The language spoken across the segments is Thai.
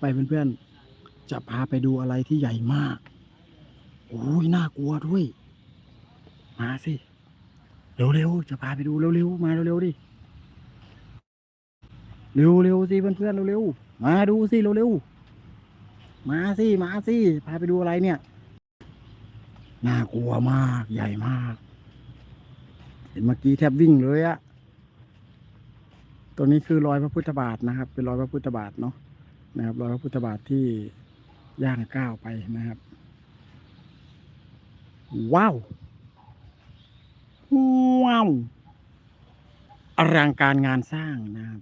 ไปเพื่อนๆ จะพาไปดูอะไรที่ใหญ่มาก โอ้ยน่ากลัวด้วย มาสิ เร็วๆ จะพาไปดูเร็วๆ มาเร็วๆ ดิ เร็วๆ สิเพื่อนๆ เร็วๆ มาดูสิเร็วๆ มาสิ มาสิ พาไปดูอะไรเนี่ย น่ากลัวมาก ใหญ่มาก เห็นเมื่อกี้แทบวิ่งเลยอะตัวนี้คือรอยพระพุทธบาทนะครับ เป็นรอยพระพุทธบาทเนาะ นะครับรอยพระพุทธบาทที่ย่างก้าวไปนะครับ ว้าวว้าวอลังการงานสร้างนะครับ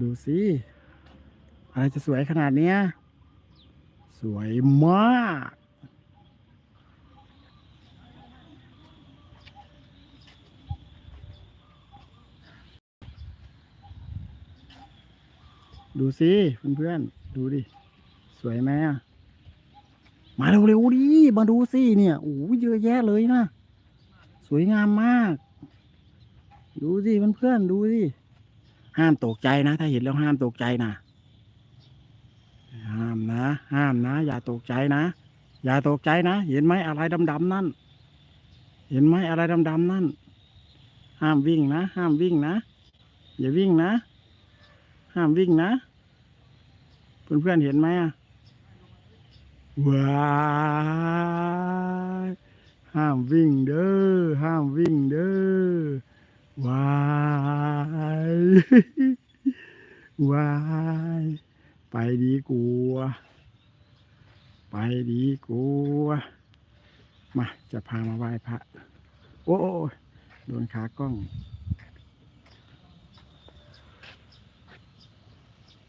ดูสิอะไรจะสวยขนาดเนี้ย สวยมาก ดูสิเพื่อนๆดูดิ สวยไหมอะ มาเร็วๆดิมาดูสิเนี่ยโอ้ยเยอะแยะเลยนะสวยงามมาก ดูสิเพื่อนๆดูสิห้ามตกใจนะ ถ้าเห็นแล้วห้ามตกใจนะห้ามนะ ห้ามนะ อย่าตกใจนะ อย่าตกใจนะ เห็นไหมอะไรดำๆนั่น เห็นไหมอะไรดำๆนั่น ห้ามวิ่งนะ ห้ามวิ่งนะ อย่าวิ่งนะ ห้ามวิ่งนะเพื่อนๆเห็นไหมอะว้ายห้ามวิ่งเด้อห้ามวิ่งเด้อว้ายว้ายไปดีกว่าไปดีกว่ามาจะพามาไหว้พระ โอ้โดนขากล้อง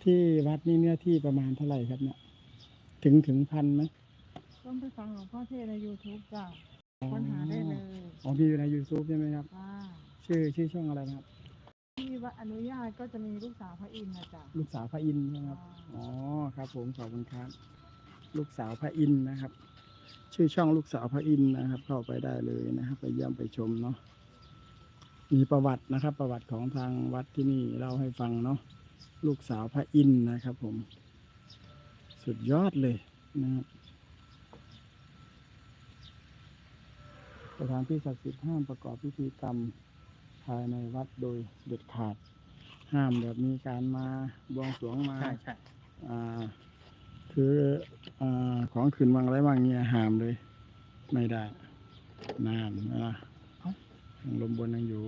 ที่วัดนี่เนื้อที่ประมาณเท่าไหร่ครับเนี่ย ถึงถึงพันไหมต้องไปฟังหลวงพ่อเทศใน YouTube จ้ะค้นหาได้เลยอ๋อพี่อยู่ใน YouTube ใช่ไหมครับ ว่าชื่อชื่อช่องอะไรนะครับ ที่วัดอนุญาตก็จะมีลูกสาวพระอินทร์นะจ๊ะลูกสาวพระอินทร์นะครับ อ๋อครับ ผมขอบคุณครับ ลูกสาวพระอินทร์นะครับ ชื่อช่องลูกสาวพระอินทร์นะครับ เข้าไปได้เลยนะครับ ไปเยี่ยมไปชมเนาะมีประวัตินะครับ ประวัติของทางวัดที่นี่เล่าให้ฟังเนาะ ลูกสาวพระอินทร์นะครับผม สุดยอดเลยนะครับสถานที่ศักดิ์สิทธิ์ห้ามประกอบพิธีกรรมภายในวัดโดยเด็ดขาด ห้ามแบบมีการมาบวงสรวงมาใช่ใช่อ่าคืออ่าของขืนวางอะไรวางเงี้ยห้ามเลย ไม่ได้นานนะยังลมบนยังอยู่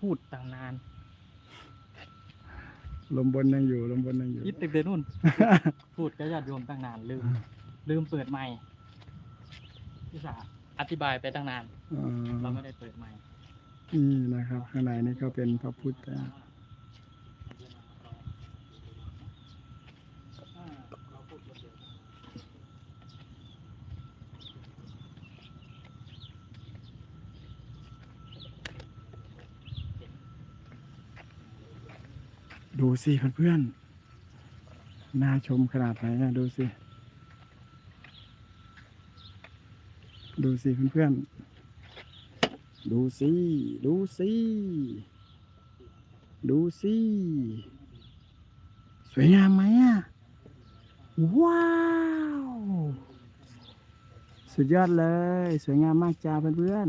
พูดตั้งนาน ลมบนยังอยู่ลมบนยังอยู่ ยิดตึกเดินนู่น พูดกับญาติโยมตั้งนานลืม ลืมเปิดไมค์พี่สาอธิบายไปตั้งนานอ่าเราไม่ได้เปิดไมค์ นี่นะครับ ข้างในนี่ก็เป็นพระพุทธ ดูสิเพื่อนๆ น่าชมขนาดไหนนะดูสิ ดูสิเพื่อนๆ ดูสิ ดูสิ ดูสิ สวยงามไหมอะ ว้าว สุดยอดเลย สวยงามมากจ้าเพื่อน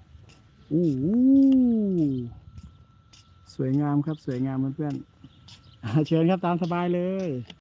ๆอู้หูสวยงามครับสวยงามเพื่อนๆอ่า เชิญครับตามสบายเลย